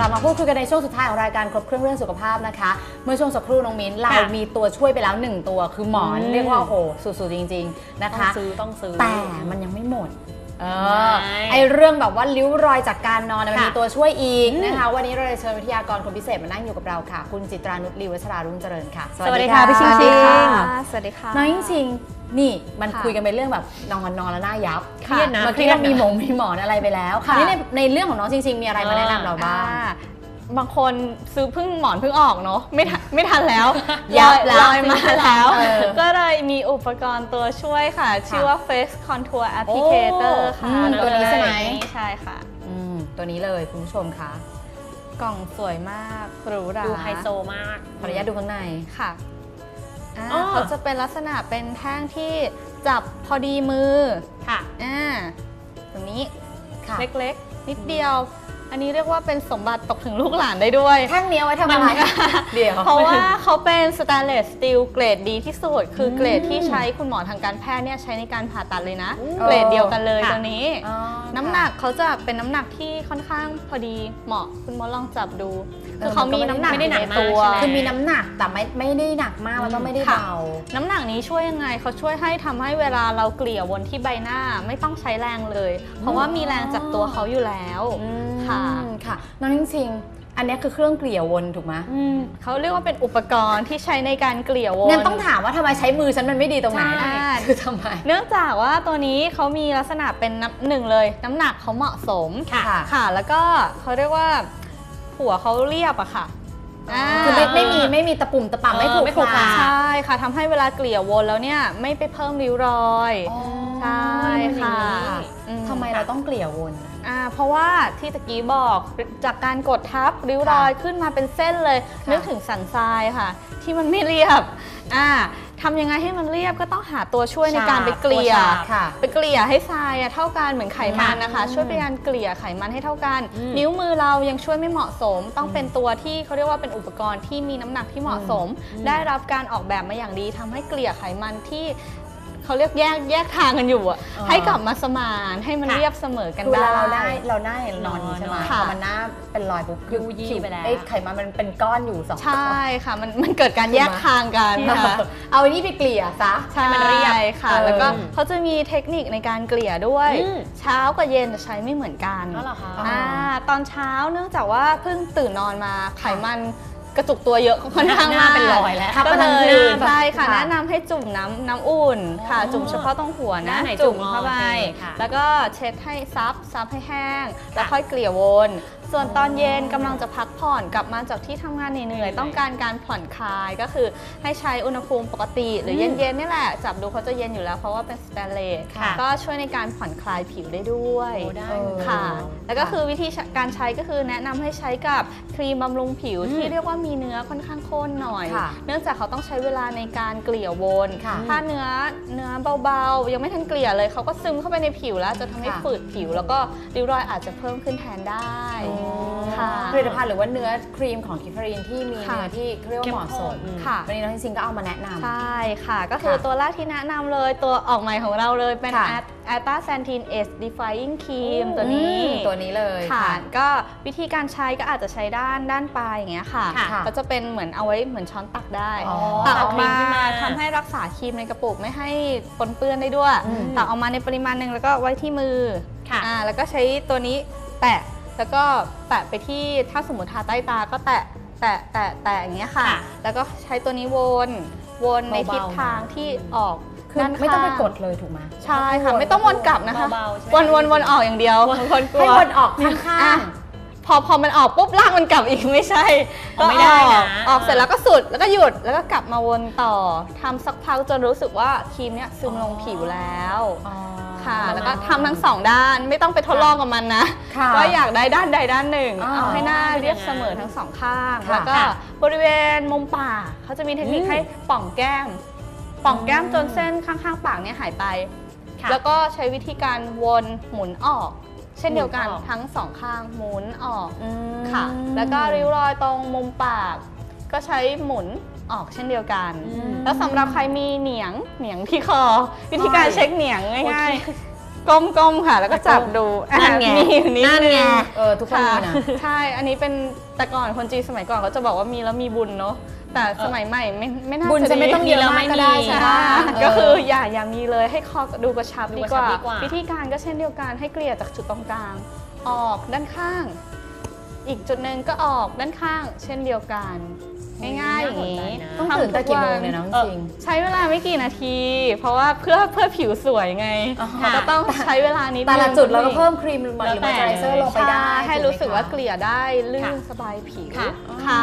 ลับมาพูดคุยกันในช่วงสุดท้ายของรายการครบเครื่องเรื่องสุขภาพนะคะ เมื่อช่วงสักครู่น้องมิ้นเราค่ะมีตัวช่วยไปแล้วหนึ่งตัวคือหมอนอืมเรียกว่าโอ้โหสุดๆจริง ๆนะต้องคะซื้อต้องซื้อแต่มันยังไม่หมดเออไม่ไอเรื่องแบบว่าริ้วรอยจากการนอนเนี่ยมันค่ะมีตัวช่วยอีกอืมนะคะวันนี้เราเลยเชิญวิทยากรคนพิเศษมานั่งอยู่กับเราค่ะ คุณจิตรานุชลีวัชรารุ่งเจริญค่ะ สวัสดีค่ะพี่ชิงสวั สดีค่ะสวัสดีค่ะ น้องยิ่งชิงนี่มันค่ะคุยกันไปเรื่องแบบนอนนอนแล้วหน้ายับเครียดนะเมื่อเครีกี้ยดเรามีนะหมงมีหมอนอะไรไปแล้วคราวนี้ในในเรื่องของน้องชิงชิงมีอะไรมาแนะนำเราบ้างอ่บางคนซื้อเพิ่งหมอนเพิ่งออกเนาะไม่ทันไม่ทันแล้วยับลอแล้วลอยมาแล้วเออก็เลยมีอุปกรณ์ตัวช่วยค่ะ ชื่อว่า Face Contour Applicator โอ้ค่ะอืมตัวนี้ใช่ไหมใช่ค่ะอืมตัวนี้เลยคุณผู้ชมคะกล่องสวยมากหรูหราดูไฮโซมากขออนุญาตดูข้างในค่ะ อ่าอ๋อ เขาจะเป็นลักษณะเป็นแท่งที่จับพอดีมือค่ะอ่าตัวนี้ค่ะ เล็กๆนิดเดียว อันนี้เรียกว่าเป็นสมบัติตกถึงลูกหลานได้ด้วย แท่งนี้เอาไว้ทำอะไร เดี๋ยว เพราะว่าเขาเป็นสแตนเลสสตีลเกรดดีที่สุด คือเกรดที่ใช้คุณหมอทางการแพทย์เนี่ยใช้ในการผ่าตัดเลยนะอืมเกรดเดียวกันเลยค่ะตัวนี้อ๋อน้ำหนักเขาจะเป็นน้ำหนักที่ค่อนข้างพอดีเหมาะคุณหมอลองจับดูเออคือเขามีมันก็ไม่น้ำหนักได้อยู่หนัในกมากตัวใช่ไหมคือมีน้ำหนักแต่ไม่ไม่ได้หนักมากแล้วก็ไม่ได้ค่ะเบาน้ำหนักนี้ช่วยยังไงเขาช่วยให้ทำให้เวลาเราเกลี่ยวนที่ใบหน้าไม่ต้องใช้แรงเลย เพราะว่ามีแรงจากตัวเขาอยู่แล้ว ค่ะ อืมค่ะ น้องจริงๆอันนี้คือเครื่องเกลี่ยวนถูกไหมอืมเขาเรียกว่าเป็นอุปกรณ์ที่ใช้ในการเกลี่ยวน งั้นต้องถามว่าทำไมใช้มือฉันมันไม่ดีตรงไหนใช่ คือทำไม เนื่องจากว่าตัวนี้เขามีลักษณะเป็นน้ำหนึ่งเลย น้ำหนักเขาเหมาะสมค่ะ ค่ะ แล้วก็เขาเรียกว่า หัวเขาเรียบอะค่ะาคือไม่ไม่มีไม่มีตะปุ่มตะป่ำไม่เออผูกไม่ผูกขาขาใช่ค่ะทำให้เวลาเกลี่ยวนแล้วเนี่ยไม่ไปเพิ่มริ้วรอยอ๋อใช่ค่ะอืทำไมเราต้องเกลี่ยวนอะ อ่าเพราะว่าที่ตะกี้บอกจากการกดทับริ้วรอยขึ้นมาเป็นเส้นเลยค่ะนึกถึงสันทรายค่ะ ที่มันไม่เรียบอ่าทำยังไงให้มันเรียบก็ต้องหาตัวช่วยในการไปเกลี่ยตัวฉาบค่ะไปเกลี่ยให้ทรายอะเท่ากันเหมือนไขมันนะคะอืมช่วยเป็นการเกลี่ยไขมันให้เท่ากันอืมนิ้วมือเรายังช่วยไม่เหมาะสม ต้องเป็นตัวที่เขาเรียกว่าเป็นอุปกรณ์ที่มีน้ำหนักที่เหมาะสม ได้รับการออกแบบมาอย่างดีทำให้เกลี่ยไขมันที่ เขาเรียกแยกแยกทางกันอยู่อะอ๋อให้กลับมาสมานให้มันค่ะเรียบเสมอกันคือเวได้ลาเราได้เราได้นอนอยู่ใช่ไหมค่ะพอมันหน้าเป็นรอยปุ๊บคือยูยี่ผิวไปแล้วไอ้ไขมันมันเป็นก้อนอยู่สองใช่ค่ะมันมันเกิดการแยกทางกันก้อนนะคะเอาอันนี้ไปเกลี่ยซะใช่มันเรียบค่ะเออแล้วก็เขาจะมีเทคนิคในการเกลี่ยด้วยอืมเช้ากับเย็นจะใช้ไม่เหมือนกันแล้วเหรอคะอ่าตอนเช้าเนื่องจากว่าเพิ่งตื่นนอนมาไขมันก ระจุกตัวเยอะค่อนข้างหน้ามากเป็นรอยแล้วทับก็มาเลทั้งยคืนใช่ค่ะค่ะแนะนำให้จุ่มน้ำน้ำอุ่นค่ะอ๋อจุ่มเฉพาะตรงหัวหน้านะไหนจุ่มเข้าไปอ๋อโอเคค่ะแล้วก็เช็ดให้ซับซับให้แห้ง แล้วค่ะค่อยเกลี่ยวน ส่วนตอนเย็นกำลังจะพักผ่อนกลับมาจากที่ทำงานเหนื่อยเหนื่อยๆต้องการการผ่อนคลายก็คือให้ใช้อุณหภูมิปกติ หรืออมเย็นๆนี่แหละ จับดูเขาจะเย็นอยู่แล้วเพราะว่าเป็นสแตนเลสค่ะก็ช่วยในการผ่อนคลายผิวได้ด้วยโอ้ได้เออค่ะ แล้วก็คือวิธีการใช้ก็คือแนะนำให้ใช้กับครีมบำรุงผิวอืมที่เรียกว่ามีเนื้อค่อนข้างข้นหน่อย ค่ะเนื่องจากเขาต้องใช้เวลาในการเกลี่ยวนค่ะ ถ้าเนื้อเนื้อเบาๆ ยังไม่ทันเกลี่ยเลยเขาก็ซึมเข้าไปในผิวแล้วจะทำให้ค่ะ ฝืดผิว แล้วก็ริ้วรอยอาจจะเพิ่มขึ้นแทนได้ค่ะผลิตภัณฑ์หรือว่าเนื้อครีมของคิฟฟรีนที่มีค่ะเนื้อที่เรียกว่าเหมาะสมเข้มข้นค่ะวันนี้น้องจริงๆก็เอามาแนะนำใช่ค่ะ ก็คือค่ะตัวแรกที่แนะนำเลยตัวออกใหม่ของเราเลยเป็นค่ะ a t a s a n t i n Age Defying Cream อืมตัวนี้อืมตัวนี้เลยค่ะ ก็วิธีการใช้ก็อาจจะใช้ด้านด้านปลายอย่างเงี้ยค่ะค่ะก็จะเป็นเหมือนเอาไว้เหมือนช้อนตักได้อ๋อตักออกมาตักครีมขึ้นมาทำให้รักษาครีมในกระปุกไม่ให้ปนเปื้อนได้ด้วยอืมตักออกมาในปริมาณหนึ่งแล้วก็ไว้ที่มือค่ะอ่าแล้วก็ใช้ตัวนี้แตะ แล้วก็แตะไปที่ถ้าสมมติทาใต้ตาก็แตะแตะแตะแตะอย่างเงี้ยค่ะ ค่ะแล้วก็ใช้ตัวนี้วนวนในเบาๆ ทิศทางที่ออกคือด้านไม่ต้องไปข้างกดเลยถูกไหมใช่ค่ะไม่ต้องวนกลับนะคะ เบาๆใช่ไหม วนวนวนออกอย่างเดียวบางคนกลัให้ว วนออกข้างอะพอพอมันออกปุ๊บลากมันกลับอีกไม่ใช่อ๋อไม่ได้ออกนะออกเสร็จแล้วก็สุดแล้วก็หยุดแล้วก็กลับมาวนต่อทำสักพักจนรู้สึกว่าครีมเนี้ยซึมลงผิวแล้ว ๆอ๋อ ค่ะ แล้วก็ทำทั้งสองด้านไม่ต้องไปทดลองกับมันนะค่ะว่าอยากได้ด้านใดด้านหนึ่ง อ๋อเอาให้หน้าเรียบเสมอทั้งสองข้าง ค่ะแล้วก็ค่ะบริเวณมุมปากเขาจะมีเทคนิคอืมให้ป่องแก้ม ป่องแก้มอืมจนเส้นข้างๆ ปากเนี่ยหายไป ค่ะแล้วก็ใช้วิธีการวนหมุนออก เช่นเดียวกันหมุนออก ทั้งสองข้างหมุนออกอืมค่ะ แล้วก็ริ้วรอยตรงมุมปาก ก็ใช้หมุน ออกเช่นเดียวกันอืมแล้วสำหรับใครมีเหนียงเหนียงที่คอ วิธีการเช็คเหนียงง่ายโอเคๆก้มๆค่ะ แล้วก็จับดูนั่นไงอะมีอยู่นิดนั่นนึไงงเออทุกคนมีนะค่ะใช่อันนี้เป็นแต่ก่อนคนจีนสมัยก่อนเขาจะบอกว่ามีแล้วมีบุญเนาะแต่สมัยใหม่ไม่ไม่น่าบุญจะไม่ต้องเยอะมากก็ได้ใช่ไหมก็คืออย่าอย่ามีเลยให้คอดูกระชับดูดีกระกชับว่าดีกว่า วิธีการก็เช่นเดียวกันให้เกลี่ยจากจุดตรงกลาง ออกด้านข้าง อีกจุดหนึ่งก็ออกด้านข้าง เช่นเดียวกัน ง่ายๆอย่างนี้ต้องตื่นแต่กี่โมงเนี่ยน้องจริงใช้เวลาไม่กี่นาที เพราะว่าเพื่อเพื่อผิวสวยไงอ๋อมันก็ต้องใช้เวลานิดนึงแต่ละจุดเราก็เพิ่มครีมหรือมแล้วอยแต่เจอไรเซอร์ลงไปได้ใช่ให้รู้สึกว่าเกถูไหมคะลี่ยได้ลื่นค่ะสบายผิวค่ะค่ะ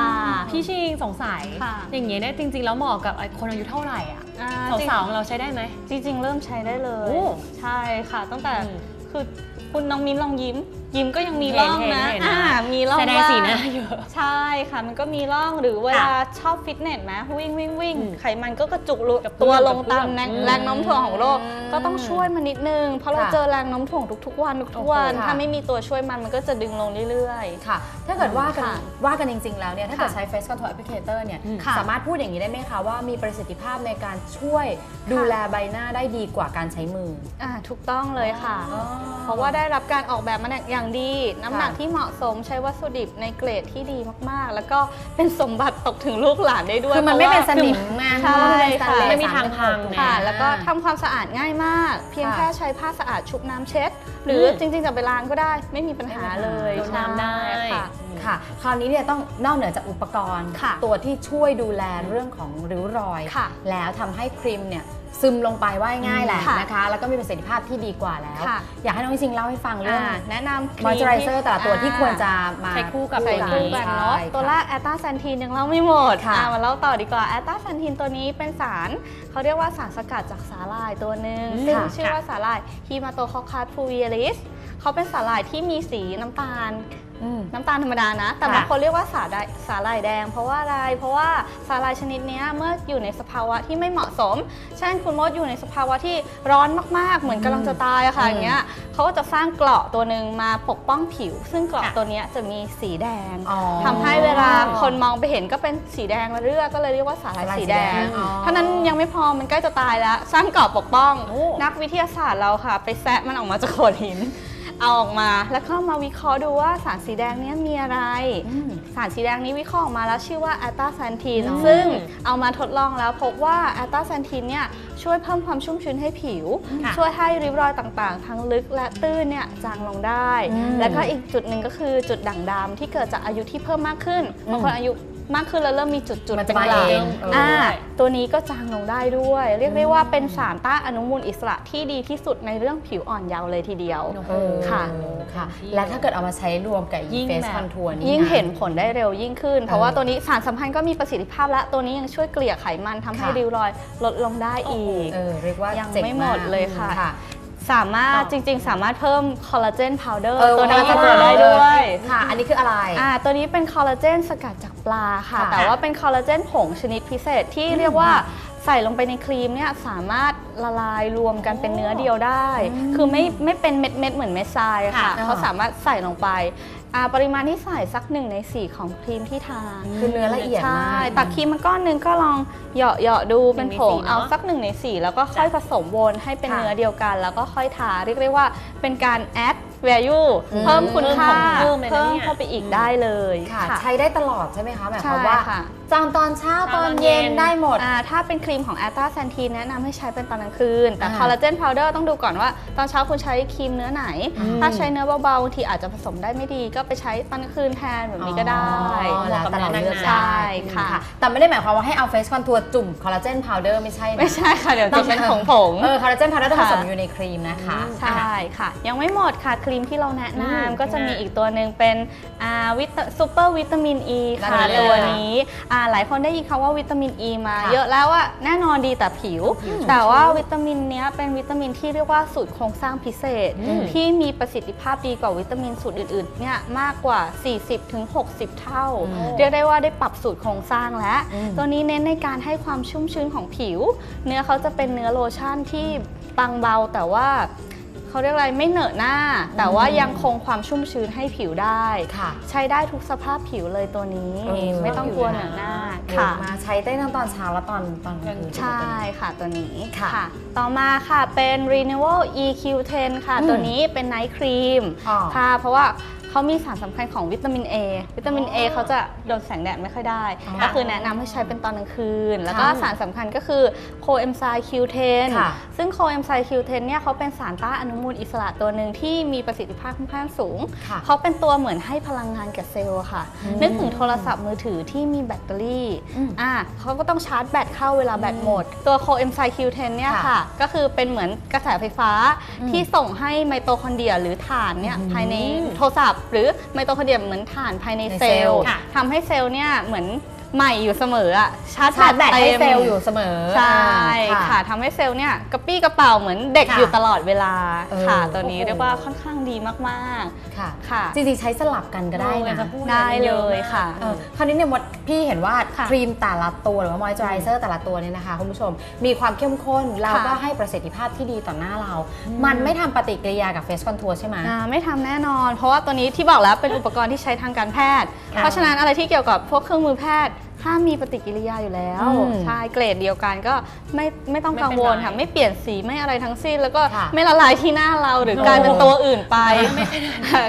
พี่ชิงสงสัยค่ะอย่างเงี้ยเนี่ยจริง ๆ แล้วเหมาะกับคนอายุเท่าไหร่อะอ่าสาวๆของเราใช้ได้ไหมจริงจริงๆเริ่มใช้ได้เลยโอ้ใช่ค่ะตั้งแต่อืมคือคุณน้องมิ้นลองยิ้มยิ้มก็ยังมีร่องเห็นนะเห็น อ่ามีร่องแสดงสีหน้าบ้งเยอะใช่ค่ะ มันก็มีร่องหรือเวลาค่ะชอบฟิตเนสไหมวิ่งวิ่งวิ่งอืมไขมันก็กระจุกลุกระเพื่ตัอวมลงกระเพื่อมตามแรงอืมแรงโน้มถ่วงของโลก อืมก็ต้องช่วยมันนิดนึง เพราะเราค่ะเจอแรงโน้มถ่วงทุกๆวันทุกๆวัน โอ้โหค่ะ ถ้าไม่มีตัวช่วยมันมันก็จะดึงลงเรื่อย ค่ะ ถ้าเกิดว่ากันค่ะว่ากันจริง ๆ แล้วเนี่ย ถ้าเกิดค่ะใช้ Face Control Applicator เนี่ย อืมค่ะ สามารถพูดอย่างนี้ได้ไหมคะ ว่ามีประสิทธิภาพในการช่วยดูแลใบหน้าได้ดีกว่าการใช้มือ ๆอ่าถูกต้องเลยค่ะอ๋อเพราะว่าได้รับการออกแบบมาอย่างดี น้ำหนักค่ะที่เหมาะสมใช้วัสดุดิบในเกรดที่ดีมากๆ แล้วก็เป็นสมบัติตกถึงลูกหลานได้ด้วยคือมันไม่เป็นพสราะว่านิมไงใช่เพราะว่ามันเป็นสแตนเลสไม่มีทางพัง316ค่ะอ่าแล้วก็ทำความสะอาดง่ายมาก เพียงค่ะแค่ใช้ผ้าสะอาดชุบน้ำเช็ด หรืออมจริงๆจะไปล้างก็ได้ ไม่มีปัญหาเลยโดนน้ำได้ใช่ค่ะค่ะ คราวนี้เนี่ยต้องนอกเหนือจากอุปกรณ์ค่ะตัวที่ช่วยดูแลเรื่องของริ้วรอยค่ะแล้วทำให้ครีมเนี่ย ซึมลงไปว่าง่ายๆแหละค่ะนะคะ แล้วก็มีประสิทธิภาพที่ดีกว่าแล้วค่ะอยากให้น้องจริงๆเล่าให้ฟังเรื่องอ่าแนะนำครีมอยเจอไรเซอร์ที่แต่ละตัวที่ควรจะมาใช้คู่กับใส่ตัวคู่นี้กันเนาะใช่ตัวแรกแอตตาแซนทีนยังเล่าไม่หมดค่ะอ่มาเล่าต่อดีกว่าแอตตาแซนทีนตัวนี้เป็นสารเขาเรียกว่าสารสกัดจากสาหร่ายตัวหนึ่งอืมซึ่งค่ะชื่อว่าสาหร่ายฮีมาโตคอคัสพูเวียริสเขาเป็นสาหร่ายที่มีสีน้ำตาลอืม น้ำตาลธรรมดานะ แต่ค่ะบางคนเรียกว่าสาหร่ายสาหร่ายแดง เพราะว่าอะไร เพราะว่าสาหร่ายชนิดเนี้ยเมื่ออยู่ในสภาวะที่ไม่เหมาะสม เช่นคุณมดอยู่ในสภาวะที่ร้อนมากๆ เหมือนกำลังจะตายอะค่ะอืมอย่างเงี้ยเขาก็จะสร้างเกราะตัวหนึ่งมาปกป้องผิว ซึ่งเกราะค่ะตัวเนี้ยจะมีสีแดงอ๋อทำให้เวลาคนมองไปเห็นก็เป็นสีแดงระเรื่อก็เลยเรียกว่าสาหร่ายสาหร่ายสีแดงสีแดงอ๋อเท่านั้นยังไม่พอมันใกล้จะตายแล้ว สร้างเกราะปกป้องโอ้นักวิทยาศาสตร์เราค่ะ ไปแซะมันออกมาจากโขดหิน เอาออกมาแล้วก็มาวิเคราะห์ดูว่าสารสีแดงเนี้ยมีอะไรอืมสารสีแดงนี้วิเคราะห์ออกมาแล้วชื่อว่าแอตตาแซนทีนอ๋อซึ่งเอามาทดลองแล้วพบว่าแอตตาแซนทีนเนี่ยช่วยเพิ่มความชุ่มชื้นให้ผิวค่ะช่วยให้ริ้วรอยต่างๆ ทั้งลึกและตื้นเนี่ยจางลงได้อืมแล้วก็อีกจุดหนึ่งก็คือจุดด่างดำที่เกิดจากอายุที่เพิ่มมากขึ้นอืมบางคนอายุ มากขึ้นแล้วเริ่มมีจุดๆมันเป็จะนมาหลาเองเอออ่อ่าตัวนี้ก็จางลงได้ด้วย เรียกได้ว่าเป็นสารต้านอนุมูลอิสระที่ดีที่สุดในเรื่องผิวอ่อนเยาว์เลยทีเดียวเออค่ะค่ะ และถ้าเกิดเอามาใช้รวมกับยิ่งเฟสแบบคอนทัวร์นี่ยิ่งะเห็นผลได้เร็วยิ่งขึ้น เพราะว่าเออตัวนี้สารสัมพันธ์ก็มีประสิทธิภาพและตัวนี้ยังช่วยเกลี่ยไขมันทำให้ค่ะริ้วรอยลดลงได้อีกเออเรียกว่ายังเจ๋งไม่หมดากเลยค่ะค่ะ สามารถต่อจริงๆ สามารถเพิ่มคอลลาเจนพาวเดอร์เออตัวนี้กำลังจะตัวได้บอกเลยด้วยค่ะ อันนี้คืออะไรอ่าตัวนี้เป็นคอลลาเจนสกัดจากปลาค่ะค่ะแต่ว่าเป็นคอลลาเจนผงชนิดพิเศษที่เรียกว่า ใส่ลงไปในครีมเนี่ยสามารถละลายรวมกันเป็นเนื้อเดียวได้อืมคือไม่ไม่เป็นเม็ดเม็ดๆเหมือนเม็ดทรายค่ะค่ะเขาสามารถใส่ลงไปอ่าปริมาณที่ใส่สักหนึ่งในสี่ของครีมที่ทาคือเนื้อละเอียดใช่มากตักครีมมาก้อนหนึงก็ลองเหยาะเหยาะๆดูเป็นหนึ่งในผงสี่เนอะเอาสักหนึ่งในสี่แล้วก็ค่อยผสมวนให้เป็นค่ะเนื้อเดียวกัน แล้วก็ค่อยทาเรียกได้ว่าเป็นการ add value อื มเพิ่มคุณค่าเพิ่มเลยนะเนี่ยเข้าไปอีกได้เลยค่ะ ใช้ได้ตลอดใช่ไหมคะหมายความใช่ว่าค่ะจางตอนเช้าเช้าตอนตอนเย็เย็นนได้หมดอ่าถ้าเป็นครีมของแอตตาแซนทีนแนะนำให้ใช้เป็นตอนกลางคืน แต่อ่าคอลลาเจนพาวเดอร์ต้องดูก่อนว่า ตอนเช้าคุณใช้ครีมเนื้อไหนอืมถ้าใช้เนื้อเบาๆบางทีอาจจะผสมได้ไม่ดี ก็ไปใช้ตอนกลางคืนแทนแบบนี้ก็ได้อ๋อแล้วแต่เราเลือกใช่ได้ค่ะ แต่ไม่ได้หมายความว่าให้เอาเฟสคอนทัวร์จุ่มคอลลาเจนพาวเดอร์ไม่ใช่นะไม่ใช่ค่ะ เดี๋ยวจะเป็นผงผงๆเออคอลลาเจนพาวเดอร์ต้องผค่ะสมอยู่ในครีมนะคะ ใช่ค่ะ ยังไม่หมดค่ะครีมที่เราแนะอืมนำก็จะมีอีกตัวหนึ่งเป็นอ่าวิตซูเปอร์วิตามินอ e ีค่ะนั่นเลยตัวนี้อ่าหลายคนได้ยินคำว่าวิตามินอ e ีมา ค่ะเยอะแล้วว่าแน่นอนดีแต่ผิวผิว แต่ว่าวิตามินเนี้ยเป็นวิตามินที่เรียกว่าสูตรโครงสร้างพิเศษ อืม ที่มีประสิทธิภาพดีกว่าวิตามินสูตรอื่นๆเนี่ยมากกว่า 40-60 เท่าอืมเรียกได้ว่าได้ปรับสูตรโครงสร้างแล้วอืมตัวนี้เน้นในการให้ความชุ่มชื้นของผิว เนื้อเขาจะเป็นเนื้อโลชั่นที่บางเบาแต่ว่า เขาเรียกอะไรไม่เหนอะหน้า แต่ว่ายังคงความชุ่มชื้นให้ผิวได้ ค่ะใช้ได้ทุกสภาพผิวเลยตัวนี้ เออ ไม่ต้องกลัวเหนอะหน้าเยค่ะอะมาใช้ได้ทั้งตอนเช้าและตอนตอนกลางคืน ใช่ค่ะตัวนี้ค่ะ ต่อมาค่ะเป็น Renewal EQ10 ค่ะอืมตัวนี้เป็นไนท์ครีม อ๋อ ค่ะ เพราะว่า เขามีสารสำคัญของวิตามิน A วิตามิน A เขาจะโดนแสงแดดไม่ค่อยได้อ๋อก็คือแนะนำให้ใช้เป็นตอนกลางคืน แล้วก็ค่ะสารสำคัญก็คือโคเอนไซม์ Q10 ค่ะ ซึ่งโคเอนไซม์ Q10 เนี่ยเขาเป็นสารต้านอนุมูลอิสระตัวหนึ่งที่มีประสิทธิภาพค่อนข้างสูง ค่ะเขาเป็นตัวเหมือนให้พลังงานแก่เซลล์อะค่ะอืมนึกถึงโทรศัพท์มือถือที่มีแบตเตอรี่อืมอ่าเขาก็ต้องชาร์จแบตเข้าเวลาแบตหมด ตัวโคเอนไซม์ Q10 เนี่ยค่ะค่ะก็คือเป็นเหมือนกระแสไฟฟ้าอืมที่ส่งให้ไมโตคอนเดรียหรือถ่านเนี่ยอืมภายในโทรศัพท์หรือไมโตคอนเดรียเหมือนถ่านภายในในเซเซลลล์ล์ค่ะทำให้เซลล์เนี่ยเหมือน ใหม่อยู่เสมออะชาร์จชาร์จแบตให้ต็มเซลล์อยู่เสมอใช่อ่าค่ะทำให้เซลล์เนี่ยกระปี้กระเป๋าเหมือนเด็กค่ะอยู่ตลอดเวลาเออค่ะตัวนี้โอ้โหเรียกว่าค่อนข้างดีมากค่ะๆค่ะจริงๆใช้สลับกันก็ได้โอ้ยนะจะพูดได้อะเลอะยมากค่ะเออคราวนี้เนี่ยมดพี่เห็นว่าค่ะครีมแต่ละตัวหรือว่ามอยเจอไรเซอร์แต่ละตัวเนี่ยนะคะคุณผู้ชมมีความเข้มข้นแล้วก็ค่ะให้ประสิทธิภาพที่ดีต่อหน้าเรา มันไม่ทำปฏิกิริยากับเฟสคอนทัวร์ใช่ไหมอ่าไม่ทำแน่นอน เพราะว่าตัวนี้ที่บอกแล้วเป็นอุปกรณ์ที่ใช้ทางการแพทย์ค่ะเพราะฉะนั้นอะไรที่เกี่ยวกับพวกเครื่องมือแพทย์ห้ามมีปฏิกิริยาอยู่แล้ว อืมใช่เกรดเดียวกันก็ไม่ไม่ต้องไม่กังเป็นวลไรค่ะ ไม่เปลี่ยนสีไม่อะไรทั้งสิ้น แล้วก็ค่ะไม่ละลายที่หน้าเราหรือโอ้กลายเป็นตัวอื่นไปค่ะ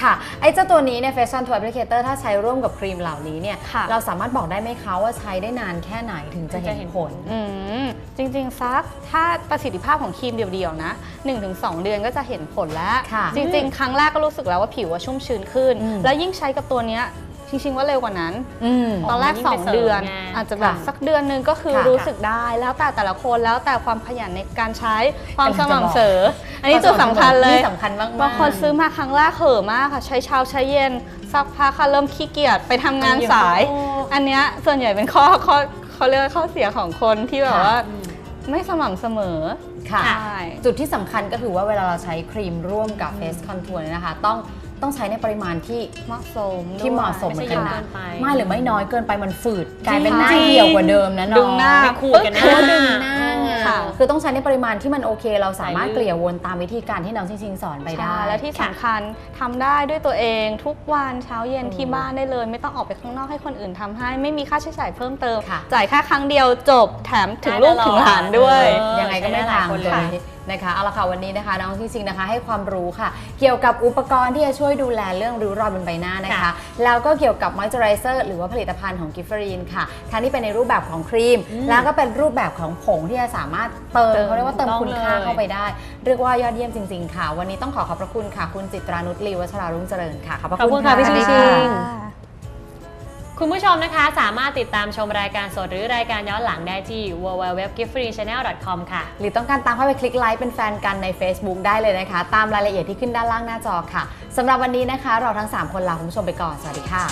ค่ะ ไอ้เจ้าตัวนี้เนี่ยเฟสคอนทัวร์แอปพลิเคเตอร์ถ้าใช้ร่วมกับครีมเหล่านี้เนี่ย ค่ะ เราสามารถบอกได้ไหมคะว่าใช้ได้นานแค่ไหนถึงจะเห็นผล อืมจริงๆซักถ้าประสิทธิภาพของครีมเดียวๆนะ 1-2 เดือนก็จะเห็นผลแล้ว ค่ะจริงๆ ครั้งแรกก็รู้สึกแล้วว่าผิวว่าชุ่มชื้นขึ้น อืมแล้วยิ่งใช้กับตัวเนี้ย จริงๆว่าเร็วกว่านั้น อืม ตอนแรกมันยิ่งไป2 เดือน เสริมไงอาจจะแบบค่ะสักเดือนหนึงก็คือค่ะรู้สึกได้แล้วแต่แต่ละคนแล้วแต่ความขยันในการใช้ความสกำลังจะบอก ม่ำเสมออันนี้จุดสำคัญเลยนี่สำคัญมากๆ บางคนซื้อมาครั้งแรกเห่อะมากค่ะ ใช้เช้าใช้เย็นสักพักค่ะเริ่มขี้เกียจไปทำงานสาย โอ้ อันเนี้ยส่วนใหญ่เป็นข้อข้อเขาเรียกว่าข้อเสียของคนที่แบบค่ะว่าไม่สม่ำเสมอค่ะ ใช่ จุดที่สำคัญก็คือว่าเวลาเราใช้ครีมร่วมกับเฟสคอนทัวร์เนี่ยนะคะ ต้อง ต้องใช้ในปริมาณที่เหมาะสมที่เหมาะสมด้วยเหมือนกันไม่ใช่เยอะเกินะนไปไม่หรือไม่น้อยเกินไปมันฝืดกลายเป็นหน้าจริงเหี่ยวกว่าเดิมนะน้องดึงหน้าไปขูดกันหน้าเออดึงหน้าไงค่ะคือต้องใช้ในปริมาณที่มันโอเค เราสามารถใส่เกลี่ยวนตามวิธีการที่น้องชิงๆสอนไปได้ใช่และที่สำคัญทำได้ด้วยตัวเองทุกวันเช้าเย็นที่บ้านได้เลย ไม่ต้องออกไปข้างนอกให้คนอื่นทำให้ ไม่มีค่าใช้จ่ายเพิ่มเติมค่ะจ่ายแค่ครั้งเดียวจบแถมถึงได้ลูกตลอดถึงหลานด้วยเออยังไงก็ไม่ใช้ได้หลายทางคนเลเลยย นะคะเอาละค่ะวันนี้นะคะน้องจริงๆนะคะ ให้ความรู้ค่ะ เกี่ยวกับอุปกรณ์ที่จะช่วยดูแลเรื่องริ้วรอยบนใบหน้านะคะ ค่ะแล้วก็เกี่ยวกับมอยเจอไรเซอร์หรือว่าผลิตภัณฑ์ของกิฟเฟอรีนค่ะทั้งที่เป็นในรูปแบบของครีมแล้วก็เป็นรูปแบบของผงที่จะสามารถเติมเติมเขาเรียกว่าเติมต้องคุณค่าเลย เข้าไปได้ เรียกว่ายอดเยี่ยมจริง ๆ ค่ะ วันนี้ต้องขอขอบพระคุณค่ะ คุณจิตรานุชลีวัชรารุ่งเจริญค่ะขอบพระขอบคุคุณณค่ะพี่สวัสดีชิง ค่ะ คุณผู้ชมนะคะ สามารถติดตามชมรายการสดหรือรายการย้อนหลังได้ที่ www.giftfreechannel.com ค่ะ หรือต้องการตามเข้าไปคลิกไลค์เป็นแฟนกันใน Facebook ได้เลยนะคะ ตามรายละเอียดที่ขึ้นด้านล่างหน้าจอค่ะสำหรับวันนี้นะคะ เราทั้ง 3 คนลาคุณผู้ชมไปก่อน สวัสดีค่ะ